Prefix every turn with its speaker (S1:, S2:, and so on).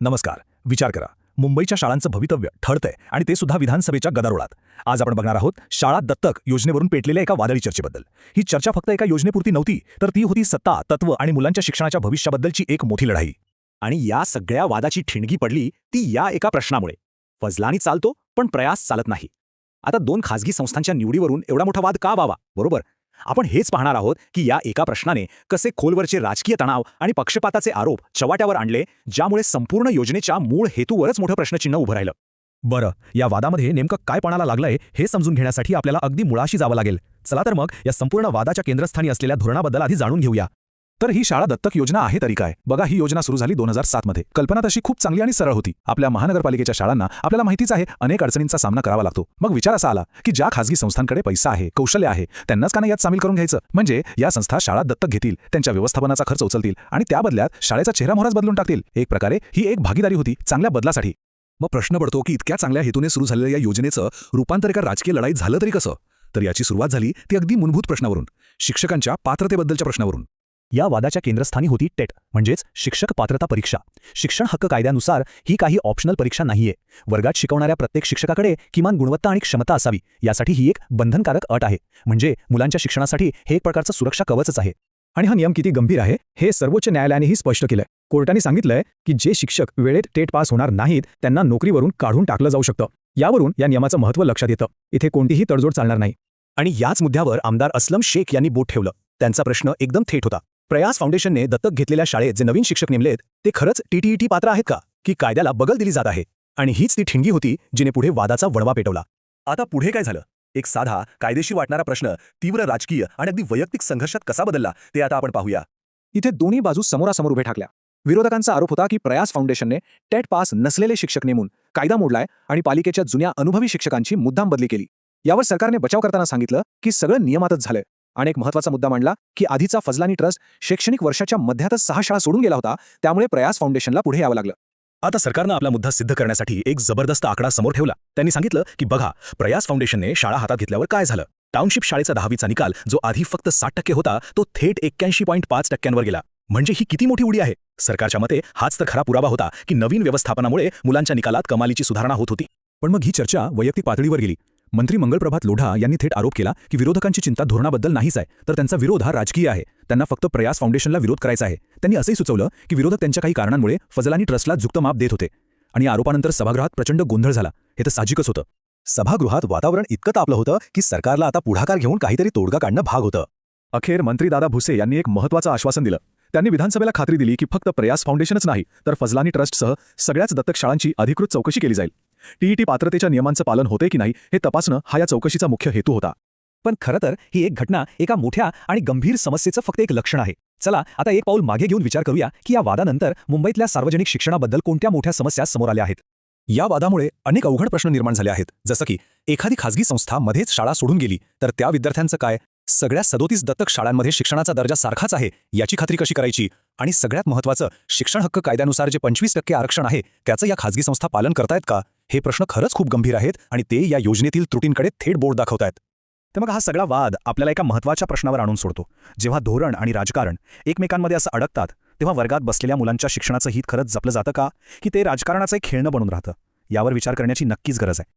S1: नमस्कार. विचार करा. मुंबईच्या शाळांचं भवितव्य ठरतंय आणि ते सुद्धा विधानसभेच्या गदारोळात. आज आपण बघणार आहोत शाळा दत्तक योजनेवरून पेटलेल्या एका वादळी चर्चेबद्दल. ही चर्चा फक्त एका योजनेपुरती नव्हती तर ती होती सत्ता तत्व आणि मुलांच्या शिक्षणाच्या भविष्याबद्दलची एक मोठी लढाई.
S2: आणि या सगळ्या वादाची ठिणगी पडली ती या एका प्रश्नामुळे. फजलानी चालतो पण प्रयास चालत नाही. आता दोन खासगी संस्थांच्या निवडीवरून एवढा मोठा वाद का व्हावा? बरोबर? आपण हेच पाहणार आहोत की या एका प्रश्नाने कसे खोलवरचे राजकीय तणाव आणि पक्षपाताचे आरोप चवाट्यावर आणले ज्यामुळे संपूर्ण योजनेच्या मूळ हेतूवरच मोठं प्रश्नचिन्ह उभं राहिलं.
S1: बरं या वादामध्ये नेमकं काय पणाला लागलंय हे समजून घेण्यासाठी आपल्याला अगदी मुळाशी जावं लागेल. चला तर मग या संपूर्ण वादाच्या केंद्रस्थानी असलेल्या धोरणाबद्दल आधी जाणून घेऊया. तर ही शाळा दत्तक योजना आहे तरी काय? बघा ही योजना सुरू झाली दोन हजार सातमध्ये कल्पना तशी खूप चांगली आणि सरळ होती. आपल्या महानगरपालिकेच्या शाळांना आपल्याला माहितीच आहे अनेक अडचणींचा सामना करावा लागतो. मग विचार असा आला की ज्या खासगी संस्थांकडे पैसा आहे कौशल्य आहे त्यांनाच का नाही यात सामील करून घ्यायचं? म्हणजे या संस्था शाळा दत्तक घेतील त्यांच्या व्यवस्थापनाचा खर्च उचलतील आणि त्या बदल्यात शाळेचा चेहरामोहराच बदलून टाकतील. एक प्रकारे ही एक भागीदारी होती चांगल्या बदलासाठी. मग प्रश्न पडतो की इतक्या चांगल्या हेतूने सुरू झालेल्या या योजनेचं रूपांतर एका राजकीय लढाईत झालं तरी कसं? तर याची सुरुवात झाली ती अगदी मूलभूत प्रश्नावरून शिक्षकांच्या पात्रतेबद्दलच्या प्रश्नावरून. या वादाच्या केंद्रस्थानी होती टेट म्हणजेच शिक्षक पात्रता परीक्षा. शिक्षण हक्क कायद्यानुसार ही काही ऑप्शनल परीक्षा नाहीये. वर्गात शिकवणाऱ्या प्रत्येक शिक्षकाकडे किमान गुणवत्ता आणि क्षमता असावी यासाठी ही एक बंधनकारक अट आहे. म्हणजे मुलांच्या शिक्षणासाठी हे एक प्रकारचं सुरक्षा कवचच आहे. आणि हा नियम किती गंभीर आहे हे सर्वोच्च न्यायालयानेही स्पष्ट केलंय. कोर्टाने सांगितलंय की जे शिक्षक वेळेत टेट पास होणार नाहीत त्यांना नोकरीवरून काढून टाकलं जाऊ शकतं. यावरून या नियमाचं महत्त्व लक्षात येतं. इथे कोणतीही तडजोड चालणार नाही.
S2: आणि याच मुद्द्यावर आमदार असलम शेख यांनी बोट ठेवलं. त्यांचा प्रश्न एकदम थेट होता. प्रयास फाउंडेशनने दत्तक घेतलेल्या शाळेत जे नवीन शिक्षक नेमलेत ते खरंच टीटीईटी पात्र आहेत का? की कायद्याला बगल दिली जात आहे? आणि हीच ती ठिणगी होती जिने पुढे वादाचा वणवा पेटवला. आता पुढे काय झालं? एक साधा कायदेशीर वाटणारा प्रश्न तीव्र राजकीय आणि अगदी वैयक्तिक संघर्षात कसा बदलला ते आता आपण पाहूया. इथे दोन्ही बाजू समोरासमोर उभे ठाकल्या. विरोधकांचा आरोप होता की प्रयास फाउंडेशनने टेट पास नसलेले शिक्षक नेमून कायदा मोडलाय आणि पालिकेच्या जुन्या अनुभवी शिक्षकांची मुद्दाम बदली केली. यावर सरकारने बचाव करताना सांगितलं की सगळं नियमातच झालंय. आणि एक महत्त्वाचा मुद्दा मांडला की आधीचा फजलानी ट्रस्ट शैक्षणिक वर्षाच्या मध्यातच सहा शाळा सोडून गेला होता त्यामुळे प्रयास फाउंडेशनला पुढे यावं लागलं.
S1: आता सरकारनं आपला मुद्दा सिद्ध करण्यासाठी एक जबरदस्त आकडा समोर ठेवला. त्यांनी सांगितलं की बघा प्रयास फाउंडेशनने शाळा हातात घेतल्यावर काय झालं? टाउनशिप शाळेचा दहावीचा निकाल जो आधी फक्त साठ टक्के होता तो थेट एक्क्याऐंशी पॉईंट पाच टक्क्यांवर गेला. म्हणजे ही किती मोठी उडी आहे? सरकारच्या मते हाच तर खरा पुरावा होता की नवीन व्यवस्थापनामुळे मुलांच्या निकालात कमालीची सुधारणा होत होती. पण मग ही चर्चा वैयक्तिक पातळीवर गेली. मंत्री मंगलप्रभात लोढा यांनी थेट आरोप केला की विरोधकांची चिंता धोरणाबद्दल नाहीच आहे तर त्यांचा विरोध हा राजकीय आहे. त्यांना फक्त प्रयास फाउंडेशनला विरोध करायचा आहे. त्यांनी असंही सुचवलं की विरोधक त्यांच्या काही कारणांमुळे फजलानी ट्रस्टला झुकतं माप देत होते आणि या आरोपानंतर सभागृहात प्रचंड गोंधळ झाला. हे तर साहजिकच होतं.
S2: सभागृहात वातावरण इतकं तापलं होतं की सरकारला आता पुढाकार घेऊन काहीतरी तोडगा काढणं भाग होतं.
S1: अखेर मंत्री दादा भुसे यांनी एक महत्त्वाचं आश्वासन दिलं. त्यांनी विधानसभेला खात्री दिली की फक्त प्रयास फाउंडेशनच नाही तर फजलानी ट्रस्टसह सगळ्याच दत्तक शाळांची अधिकृत चौकशी केली जाईल. टीईटी पात्रतेच्या नियमांचं पालन होते की नाही हे तपासणं हा या चौकशीचा मुख्य हेतू होता.
S2: पण खरं तर ही एक घटना एका मोठ्या आणि गंभीर समस्येचं फक्त एक लक्षण आहे. चला आता एक पाऊल मागे घेऊन विचार करूया की या वादानंतर मुंबईतल्या सार्वजनिक शिक्षणाबद्दल कोणत्या मोठ्या समस्या समोर आल्या आहेत?
S1: या वादामुळे अनेक अवघड प्रश्न निर्माण झाले आहेत. जसं की एखादी खासगी संस्था मध्येच शाळा सोडून गेली तर त्या विद्यार्थ्यांचं काय? सगळ्या सदोतीस दत्तक शाळांमध्ये शिक्षणाचा दर्जा सारखाच आहे याची खात्री कशी करायची? आणि सगळ्यात महत्त्वाचं शिक्षण हक्क कायद्यानुसार जे पंचवीस टक्के आरक्षण आहे त्याचं या खासगी संस्था पालन करतायत का? हे प्रश्न खरंच खूप गंभीर आहेत आणि ते या योजनेतील त्रुटींकडे थेट बोर्ड दाखवतायत तर मग हा सगळा वाद आपल्याला एका महत्त्वाच्या प्रश्नावर आणून सोडतो. जेव्हा धोरण आणि राजकारण एकमेकांमध्ये असं अडकतात तेव्हा वर्गात बसलेल्या मुलांच्या शिक्षणाचं हित खरंच जपलं जातं का? की ते राजकारणाचं एक खेळणं बनून राहतं? यावर विचार करण्याची नक्कीच गरज आहे.